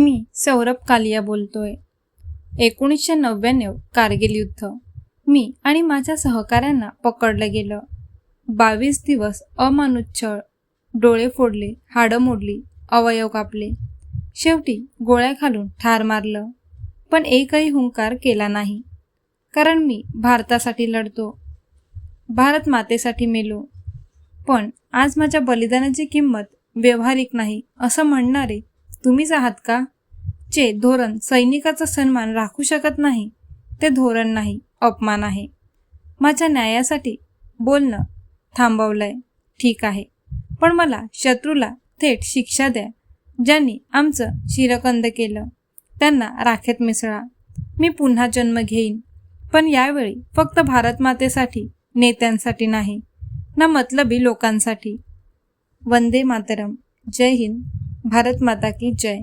मी सौरभ कालिया बोलतोय. एकोणीसशे नव्याण्णव कारगिल युद्ध. मी आणि माझ्या सहकाऱ्यांना पकडलं गेलं. बावीस दिवस अमानुष छळ डोळे फोडले हाडं मोडली अवयव कापले. शेवटी गोळ्या घालून ठार मारलं. पण एकही हुंकार केला नाही. कारण मी भारतासाठी लढतो. भारत मातेसाठी मेलो. पण आज माझ्या बलिदानाची किंमत व्यवहारिक नाही असं म्हणणारे तुम्हीच आहात का? जे धोरण सैनिकाचा सन्मान राखू शकत नाही. ते धोरण नाही अपमान आहे. माझ्या न्यायासाठी बोलणं थांबवलंय. ठीक आहे. पण मला शत्रूला थेट शिक्षा द्या ज्यांनी आमचं शिरकंद केलं. त्यांना राखेत मिसळा. मी पुन्हा जन्म घेईन. पण यावेळी फक्त भारतमातेसाठी नेत्यांसाठी नाही ना मतलबी लोकांसाठी. वंदे मातरम. जय हिंद. भारत माता की जय.